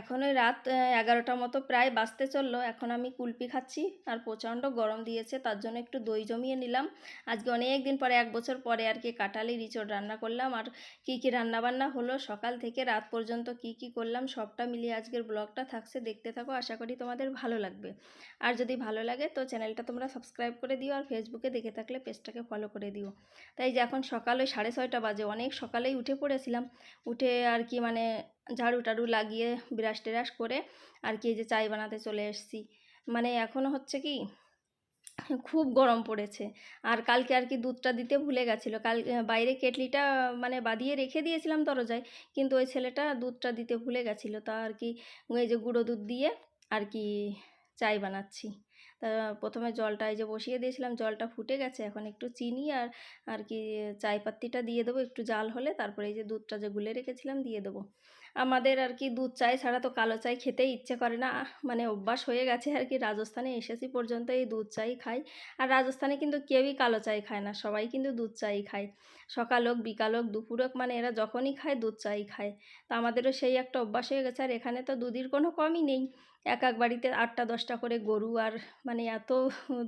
এখন ওই রাত এগারোটা মতো প্রায় বাজতে চলল। এখন আমি কুলপি খাচ্ছি, আর প্রচণ্ড গরম দিয়েছে, তার জন্য একটু দই জমিয়ে নিলাম। আজকে অনেক দিন পরে, এক বছর পরে আর কি কাটালি রিচোড রান্না করলাম, আর কী কী রান্নাবান্না হলো, সকাল থেকে রাত পর্যন্ত কি কি করলাম, সবটা মিলিয়ে আজকের ব্লগটা থাকছে, দেখতে থাকো, আশা করি তোমাদের ভালো লাগবে। আর যদি ভালো লাগে, তো চ্যানেলটা তোমরা সাবস্ক্রাইব করে দিও, আর ফেসবুকে দেখে থাকলে পেজটাকে ফলো করে দিও। তাই যে এখন সকাল ওই সাড়ে ছয়টা বাজে, অনেক সকালেই উঠে পড়েছিলাম। উঠে আর কি মানে ঝাড়ু টাড়ু লাগিয়ে ব্রাশ টেরাশ করে আর কি এই যে চাই বানাতে চলে এসেছি। মানে এখনও হচ্ছে কি, খুব গরম পড়েছে। আর কালকে আর কি দুধটা দিতে ভুলে গেছিল। কাল বাইরে কেটলিটা মানে বাঁধিয়ে রেখে দিয়েছিলাম দরজায়, কিন্তু ওই ছেলেটা দুধটা দিতে ভুলে গেছিল। তা আর কি ওই যে গুঁড়ো দুধ দিয়ে আর কি চাই বানাচ্ছি। তা প্রথমে জলটা এই যে বসিয়ে দিয়েছিলাম, জলটা ফুটে গেছে। এখন একটু চিনি আর আর কি চাই পাত্তিটা দিয়ে দেবো। একটু জাল হলে তারপরে এই যে দুধটা যে গুলে রেখেছিলাম দিয়ে দেবো। আমাদের আর কি দুধ চাই ছাড়া তো কালো চাই খেতেই ইচ্ছে করে না। মানে অভ্যাস হয়ে গেছে আর কি। রাজস্থানে এসেছি পর্যন্ত এই দুধ চাই খাই। আর রাজস্থানে কিন্তু কেউই কালো চাই খায় না, সবাই কিন্তু দুধ চাই খায়। সকাল হোক, বিকাল হোক, দুপুর হোক মানে এরা যখনই খায় দুধ চাই খায়। তা আমাদেরও সেই একটা অভ্যাস হয়ে গেছে। আর এখানে তো দুধের কোনো কমই নেই। এক এক বাড়িতে আটটা, দশটা করে গরু আর মানে এত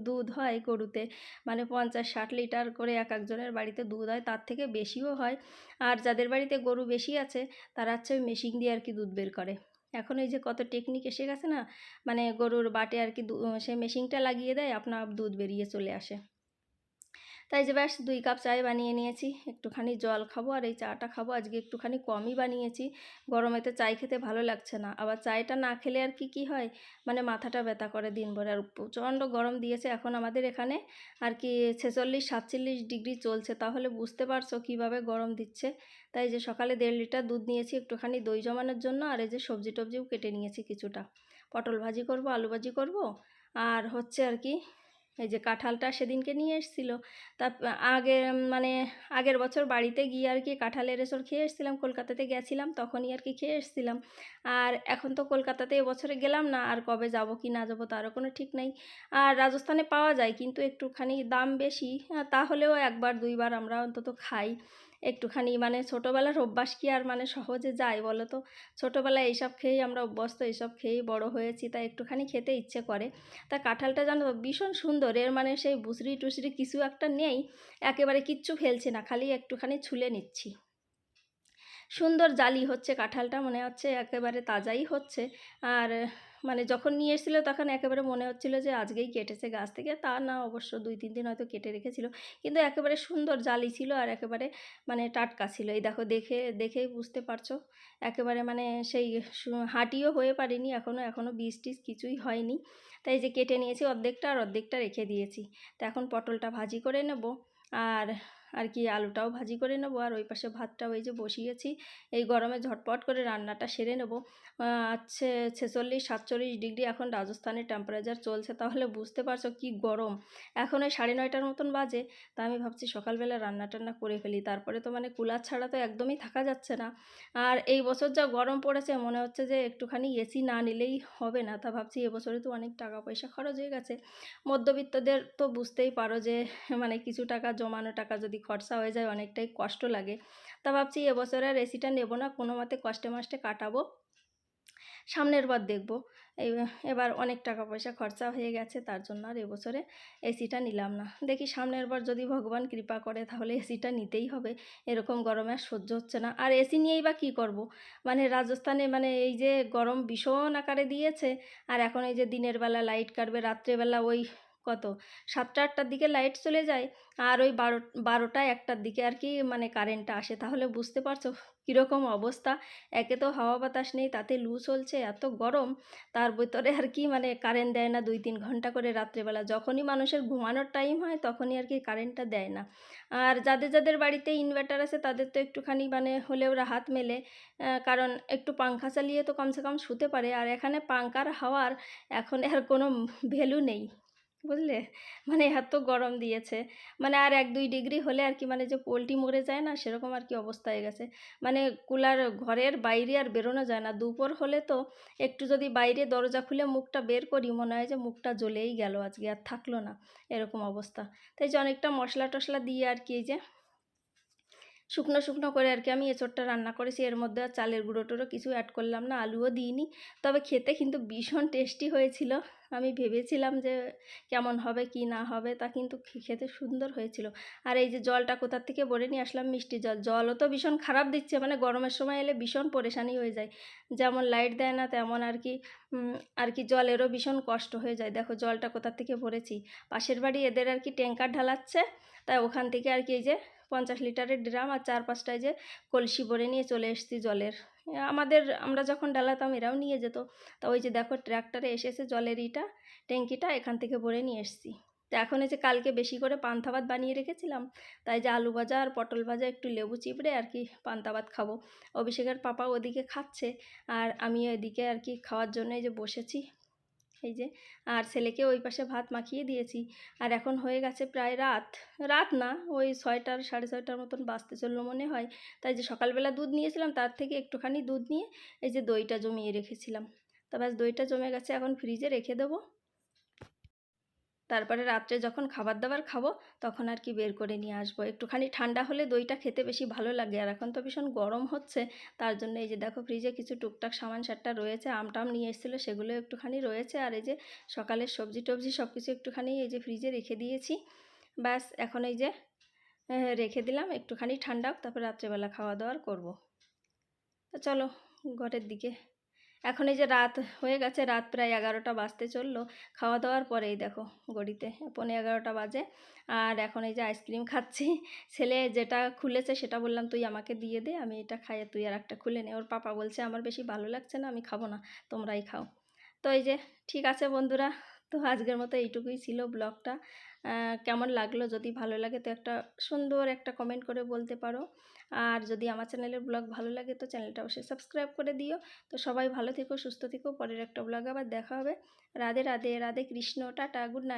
দুধ হয় গরুতে মানে পঞ্চাশ, ষাট লিটার করে এক একজনের বাড়িতে দুধ হয়, তার থেকে বেশিও হয়। আর যাদের বাড়িতে গরু বেশি আছে, তারা হচ্ছে মেশিন দিয়ে আর কি দুধ বের করে। এখন এই যে কত টেকনিক এসে গেছে না মানে গরুর বাটে আর কি সে মেশিনটা লাগিয়ে দেয় আপনার দুধ বেরিয়ে চলে আসে। তাই যে ব্যাস দুই কাপ চায় বানিয়ে নিয়েছি। একটুখানি জল খাব আর এই চাটা খাব। আজকে একটুখানি কমই বানিয়েছি। গরমেতে চাই খেতে ভালো লাগছে না। আবার চায়টা না খেলে আর কি কি হয়? মানে মাথাটা ব্যথা করে দিনভর। আর প্রচণ্ড গরম দিয়েছে এখন আমাদের এখানে। আর কি ছেচল্লিশ, সাতচল্লিশ ডিগ্রি চলছে। তাহলে বুঝতে পারছ কীভাবে গরম দিচ্ছে। তাই যে সকালে দেড় লিটার দুধ নিয়েছি একটুখানি দই জমানোর জন্য। আর এই যে সবজি টবজিও কেটে নিয়েছি কিছুটা। পটল ভাজি করব, আলু ভাজি করব। আর হচ্ছে আর কি এই যে কাঁঠালটা সেদিনকে নিয়ে এসেছিল। তা আগে মানে আগের বছর বাড়িতে গিয়ে আর কি কাঁঠালের এসর খেয়ে এসেছিলাম, কলকাতাতে গেছিলাম, তখনই আর কি খেয়ে এসেছিলাম। আর এখন তো কলকাতাতে এবছরে গেলাম না, আর কবে যাব কি না যাব তারও কোনো ঠিক নাই। আর রাজস্থানে পাওয়া যায়, কিন্তু একটুখানি দাম বেশি তাহলেও একবার দুইবার আমরা অন্তত খাই। একটুখানি মানে ছোটোবেলার অভ্যাস কি আর মানে সহজে যায় বলো তো ছোটোবেলায় এইসব খেয়েই আমরা অভ্যস্ত, এইসব খেয়েই বড় হয়েছি, তাই একটুখানি খেতে ইচ্ছে করে। তা কাঁঠালটা জানো ভীষণ সুন্দর, এর মানে সেই বুসরি টুসরি কিছু একটা নেই, একেবারে কিচ্ছু ফেলছে না, খালি একটুখানি ছুলে নিচ্ছি। সুন্দর জালি হচ্ছে কাঁঠালটা, মনে হচ্ছে একেবারে তাজাই হচ্ছে, আর মানে যখন নিয়ে এসেছিল তখন একেবারে মনে হচ্ছিল যে আজকেই কেটেছে গাছ থেকে। তা না, অবশ্য দুই, তিন দিন হয়তো কেটে রেখেছিল। কিন্তু একেবারে সুন্দর জালি ছিল আর একেবারে মানে টাটকা ছিল। এই দেখো, দেখে, দেখেই বুঝতে পারছ। একেবারে মানে সেই হাঁটিও হয়ে পারিনি এখনও এখনও বীজ টিজ কিছুই হয়নি। তাই যে কেটে নিয়েছি অর্ধেকটা আর অর্ধেকটা রেখে দিয়েছি। তা এখন পটলটা ভাজি করে নেব। আর আর কি আলুটাও ভাজি করে নেব, আর ওই পাশে ভাতটা ওই যে বসিয়েছি। এই গরমে ঝটপট করে রান্নাটা সেরে নেব। আছে ছেচল্লিশ, সাতচল্লিশ ডিগ্রি, এখন রাজস্থানের টেম্পারেচার চলছে, তাহলে বুঝতে পারছ কি গরম। এখন ওই সাড়ে নয়টার মতন বাজে, তা আমি ভাবছি সকালবেলা রান্না টান্না করে ফেলি। তারপরে তো মানে কুলার ছাড়া তো একদমই থাকা যাচ্ছে না। আর এই বছর যা গরম পড়েছে, মনে হচ্ছে যে একটুখানি এসি না নিলেই হবে না। তা ভাবছি এবছরে তো অনেক টাকা পয়সা খরচ হয়ে গেছে। মধ্যবিত্তদের তো বুঝতেই পারো যে মানে কিছু টাকা, জমানো টাকা যদি খরচা হয়ে যায়, অনেকটাই কষ্ট লাগে। তা ভাবছি এবছরে আর এসিটা নেব না, কোনো মতে কষ্টে মাস্টে কাটাবো। সামনের বার দেখব। এবার অনেক টাকা পয়সা খরচা হয়ে গেছে, তার জন্য আর এবছরে এসিটা নিলাম না। দেখি সামনের বার যদি ভগবান কৃপা করে, তাহলে এসিটা নিতেই হবে। এরকম গরমে আর সহ্য হচ্ছে না। আর এসি নিয়েই বা কী করব। মানে রাজস্থানে মানে এই যে গরম ভীষণ আকারে দিয়েছে, আর এখন এই যে দিনের বেলা লাইট কাটবে, রাত্রেবেলা ওই কত? সাতটা, আটটার দিকে লাইট চলে যায় আর ওই বারো বারোটা একটার দিকে আর কি মানে কারেন্টটা আসে। তাহলে বুঝতে পারছ কীরকম অবস্থা? একে তো হাওয়া বাতাস নেই, তাতে লু চলছে, এত গরম। তার ভিতরে আর কি মানে কারেন্ট দেয় না দুই, তিন ঘণ্টা করে রাত্রেবেলা। যখনই মানুষের ঘুমানোর টাইম হয়, তখনই আর কি কারেন্টটা দেয় না। আর যাদের যাদের বাড়িতে ইনভার্টার আছে, তাদের তো একটুখানি মানে হলে ওরা হাত মেলে কারণ একটু পাংখা চালিয়ে তো কমসে কম শুতে পারে। আর এখানে পাংখার হাওয়ার এখন আর কোনো ভ্যালু নেই। বুঝলে? মানে এত গরম দিয়েছে। মানে আর এক দুই ডিগ্রি হলে আর কি মানে যে পোলট্রি মরে যায় না, সেরকম আর কি অবস্থা হয়ে গেছে। মানে কুলার ঘরের বাইরে আর বেরোনো যায় না। দুপুর হলে তো একটু যদি বাইরে দরজা খুলে মুখটা বের করি, মনে হয় যে মুখটা জ্বলেই গেল আজকে, আর থাকল না, এরকম অবস্থা। তাই যে অনেকটা মশলা টশলা দিয়ে আর কি, এই যে শুকনো শুকনো করে আর কি আমি এঁচোড়টা রান্না করেছি। এর মধ্যে আর চালের গুঁড়ো টুড়ো কিছু অ্যাড করলাম না, আলুও দিইনি। তবে খেতে কিন্তু ভীষণ টেস্টি হয়েছিল। আমি ভেবেছিলাম যে কেমন হবে, কি না হবে, তা কিন্তু খেতে সুন্দর হয়েছিল। আর এই যে জলটা কোথার থেকে ভরে নিয়ে আসলাম? মিষ্টি জল। জলও তো ভীষণ খারাপ দিচ্ছে মানে গরমের সময় এলে ভীষণ পরেশানি হয়ে যায়। যেমন লাইট দেয় না, তেমন আর কি আর কি জলেরও ভীষণ কষ্ট হয়ে যায়। দেখো জলটা কোথার থেকে ভরেছি। পাশের বাড়ি এদের আর কি ট্যাঙ্কার ঢালাচ্ছে, তাই ওখান থেকে আর কি এই যে পঞ্চাশ লিটারের ড্রাম আর চার পাঁচটায় যে কলসি ভরে নিয়ে চলে এসেছি জলের। আমাদের, আমরা যখন ডালাতাম এরাও নিয়ে যেত। তা ওই যে দেখো ট্র্যাক্টরে এসেছে জলের ইটা, ট্যাঙ্কিটা এখান থেকে ভরে নিয়ে এসেছি। তো এখন এই যে কালকে বেশি করে ভাত বানিয়ে রেখেছিলাম, তাই যে আলু ভাজা আর পটল ভাজা, একটু লেবু চিপড়ে আর কি পান্তা ভাত খাব। অভিষেকের পাপা ওদিকে খাচ্ছে, আর আমি এদিকে আর কি খাওয়ার জন্য এই যে বসেছি। এই যে, আর ছেলেকে ওই পাশে ভাত মাখিয়ে দিয়েছি। আর এখন হয়ে গেছে প্রায় রাত। রাত না, ওই ছয়টার, সাড়ে ছয়টার মতন বাঁচতে চলল মনে হয়। তাই যে সকালবেলা দুধ নিয়েছিলাম, তার থেকে একটুখানি দুধ নিয়ে এই যে দইটা জমিয়ে রেখেছিলাম। তা ব্যাস দইটা জমে গেছে, এখন ফ্রিজে রেখে দেবো। তারপরে রাত্রে যখন খাবার দাবার খাব, তখন আর কি বের করে নিয়ে আসব। একটুখানি ঠান্ডা হলে দইটা খেতে বেশি ভালো লাগে। আর এখন তো ভীষণ গরম হচ্ছে, তার জন্য এই যে দেখো ফ্রিজে কিছু টুকটাক সামান সারটা রয়েছে আম টাম নিয়ে এসেছিল সেগুলো একটুখানি রয়েছে। আর এই যে সকালের সবজি টবজি সব কিছু একটুখানি এই যে ফ্রিজে রেখে দিয়েছি। ব্যাস, এখন এই যে রেখে দিলাম, একটুখানি ঠান্ডা তারপর রাত্রেবেলা খাওয়া দাওয়ার করব। তো চলো, ঘরের দিকে এখন এই যে রাত হয়ে গেছে, রাত প্রায় এগারোটা বাজতে চলল। খাওয়া দাওয়ার পরেই দেখো গড়িতে পনে এগারোটা বাজে। আর এখন এই যে আইসক্রিম খাচ্ছি। ছেলে যেটা খুলেছে সেটা বললাম, তুই আমাকে দিয়ে দে, আমি এটা খাইয়ে তুই আর একটা খুলে নে। ওর পাপা বলছে, আমার বেশি ভালো লাগছে না, আমি খাব না, তোমরাই খাও। তো এই যে ঠিক আছে বন্ধুরা তো আজকের মতো এইটুকুই ছিল ব্লগটা। কেমন লাগল? যদি ভালো লাগে তো একটা সুন্দর একটা কমেন্ট করে বলতে পারো। আর যদি আমার চ্যানেলের ব্লগ ভালো লাগে তো চ্যানেলটা অবশ্যই সাবস্ক্রাইব করে দিও। তো সবাই ভালো থেকো, সুস্থ থেকো। পরের একটা ব্লগ আবার দেখা হবে। Radhe Radhe Radhe Krishna, tata good night